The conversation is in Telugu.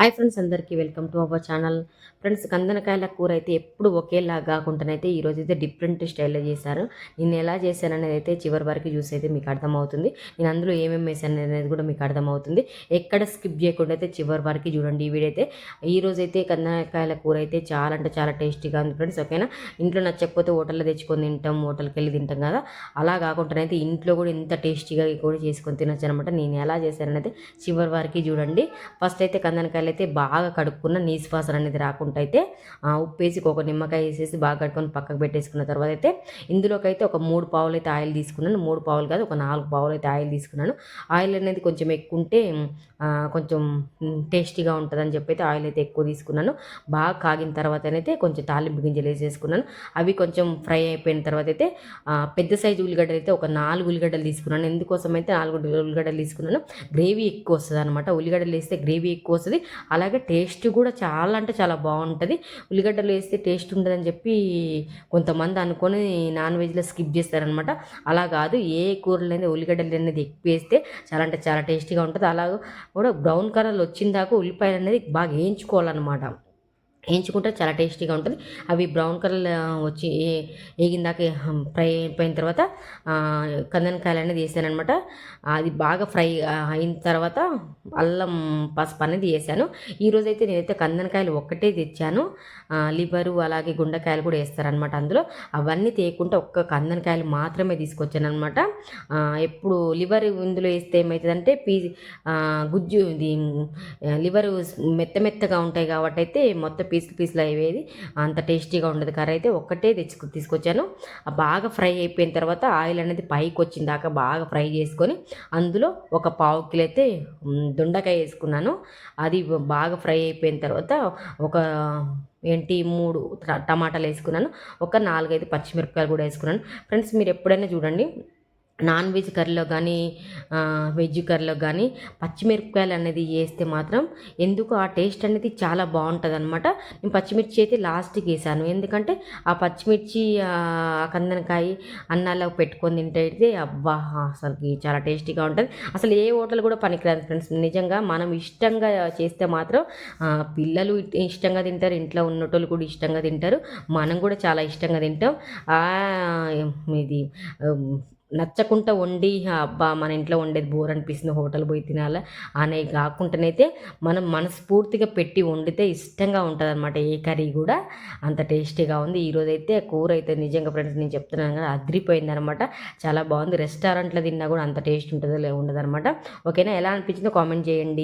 హాయ్ ఫ్రెండ్స్ అందరికీ welcome to our channel. Friends కందనకాయల కూర అయితే ఎప్పుడు ఒకేలా కాకుండానైతే ఈరోజు అయితే డిఫరెంట్ స్టైల్లో చేశారు. నేను ఎలా చేశాను అనేది అయితే చివరి వరకు చూసి అయితే మీకు అర్థమవుతుంది. నేను అందులో ఏమేమి వేసాను అనేది కూడా మీకు అర్థమవుతుంది. ఎక్కడ స్కిప్ చేయకుండా అయితే చివరి వరకు చూడండి ఈ వీడియో అయితే. ఈరోజు అయితే కందనకాయల కూర అయితే చాలా అంటే చాలా టేస్టీగా ఉంది ఫ్రెండ్స్ ఓకేనా? ఇంట్లో నచ్చకపోతే హోటల్లో తెచ్చుకొని తింటాం హోటల్కి వెళ్ళి తింటాం కదా. అలా కాకుండా అయితే ఇంట్లో కూడా ఇంత టేస్టీగా కూడా చేసుకొని తినొచ్చు అనమాట. నేను ఎలా చేశానైతే చివరి వరకు చూడండి. ఫస్ట్ అయితే కందనకాయలు అయితే బాగా కడుక్కున్న నీసు అనేది రాకుండా అయితే ఉప్పు వేసి ఒక నిమ్మకాయ వేసేసి బాగా కడుక్కొని పక్కకు పెట్టేసుకున్న తర్వాత అయితే ఇందులోకైతే ఒక మూడు పావులు అయితే ఆయిల్ తీసుకున్నాను. మూడు పావులు కాదు ఒక నాలుగు పావులు అయితే ఆయిల్ తీసుకున్నాను. ఆయిల్ అనేది కొంచెం ఎక్కువ ఉంటే కొంచెం టేస్టీగా ఉంటుందని చెప్పి అయితే ఆయిల్ అయితే ఎక్కువ తీసుకున్నాను. బాగా కాగిన తర్వాత అయితే కొంచెం తాలింపు గింజలు వేసేసుకున్నాను. అవి కొంచెం ఫ్రై అయిపోయిన తర్వాత అయితే పెద్ద సైజు ఉల్లిగడ్డలు అయితే ఒక నాలుగు ఉల్లిగడ్డలు తీసుకున్నాను. ఎందుకోసం అయితే నాలుగు ఉల్లిగడ్డలు తీసుకున్నాను? గ్రేవీ ఎక్కువ వస్తుంది అనమాట ఉల్లిగడ్డలు వేస్తే గ్రేవీ ఎక్కువ వస్తుంది. అలాగే టేస్ట్ కూడా చాలా అంటే చాలా బాగుంటుంది. ఉల్లిగడ్డలు వేస్తే టేస్ట్ ఉండదని చెప్పి కొంతమంది అనుకొని నాన్ వెజ్లో స్కిప్ చేస్తారనమాట అలా కాదు ఏ కూరలైనా ఉల్లిగడ్డలు అనేది ఎక్కువ వేస్తే చాలా అంటే చాలా టేస్టీగా ఉంటుంది. అలాగే కూడా బ్రౌన్ కలర్లో వచ్చిన దాకా ఉల్లిపాయలు అనేది బాగా వేయించుకోవాలన్నమాట. వేయించుకుంటే చాలా టేస్టీగా ఉంటుంది. అవి బ్రౌన్ కలర్ వచ్చి ఏగిందాక ఫ్రై అయిపోయిన తర్వాత కందనకాయలు అనేది వేసాను అది బాగా ఫ్రై అయిన తర్వాత అల్లం పసుపు అనేది వేసాను. ఈరోజైతే నేనైతే కందనకాయలు ఒక్కటే తెచ్చాను. లివరు అలాగే గుండెకాయలు కూడా వేస్తారనమాట అందులో. అవన్నీ తీయకుండా ఒక్క కందనకాయలు మాత్రమే తీసుకొచ్చాను అనమాట ఎప్పుడు లివర్ ఇందులో వేస్తే ఏమవుతుందంటే పీ గుజ్జు ఇది లివర్ మెత్త మెత్తగా ఉంటాయి కాబట్టి అయితే మొత్తం పీసులు పీసులు అయ్యేది అంత టేస్టీగా ఉండదు కర్రీ అయితే ఒక్కటే తెచ్చుకు తీసుకొచ్చాను. బాగా ఫ్రై అయిపోయిన తర్వాత ఆయిల్ అనేది పైకి వచ్చిన దాకా బాగా ఫ్రై చేసుకొని అందులో ఒక పావు కిలో అయితే దొండకాయ వేసుకున్నాను. అది బాగా ఫ్రై అయిపోయిన తర్వాత ఒక ఏంటి మూడు టమాటాలు వేసుకున్నాను. ఒక నాలుగైదు పచ్చిమిరపకాయలు కూడా వేసుకున్నాను. ఫ్రెండ్స్ మీరు ఎప్పుడైనా చూడండి నాన్ వెజ్ కర్రీలో కానీ వెజ్ కర్రీలో కానీ పచ్చిమిరపకాయలు అనేది వేస్తే మాత్రం ఎందుకు ఆ టేస్ట్ అనేది చాలా బాగుంటుంది అనమాట నేను పచ్చిమిర్చి అయితే లాస్ట్కి వేసాను. ఎందుకంటే ఆ పచ్చిమిర్చి కందనకాయ అన్నాల్లో పెట్టుకొని తింటే అబ్బా అసలుకి చాలా టేస్టీగా ఉంటుంది. అసలు ఏ హోటల్ కూడా పనికిరాదు ఫ్రెండ్స్. నిజంగా మనం ఇష్టంగా చేస్తే మాత్రం పిల్లలు ఇష్టంగా తింటారు ఇంట్లో ఉన్నటోళ్ళు కూడా ఇష్టంగా తింటారు. మనం కూడా చాలా ఇష్టంగా తింటాం. ఇది నచ్చకుండా వండి అబ్బా మన ఇంట్లో వండేది బోర్ అనిపిస్తుంది హోటల్ పోయి తినాలా? అనే కాకుండానైతే మనం మనస్ఫూర్తిగా పెట్టి వండితే ఇష్టంగా ఉంటుంది అనమాట ఏ కర్రీ కూడా. అంత టేస్టీగా ఉంది. ఈరోజు అయితే కూర అయితే నిజంగా ఫ్రెండ్స్ నేను చెప్తున్నాను కదా అదిరిపోయింది అనమాట చాలా బాగుంది. రెస్టారెంట్లో తిన్నా కూడా అంత టేస్ట్ ఉంటుందో ఉండదు అనమాట ఓకేనా? ఎలా అనిపించిందో కామెంట్ చేయండి.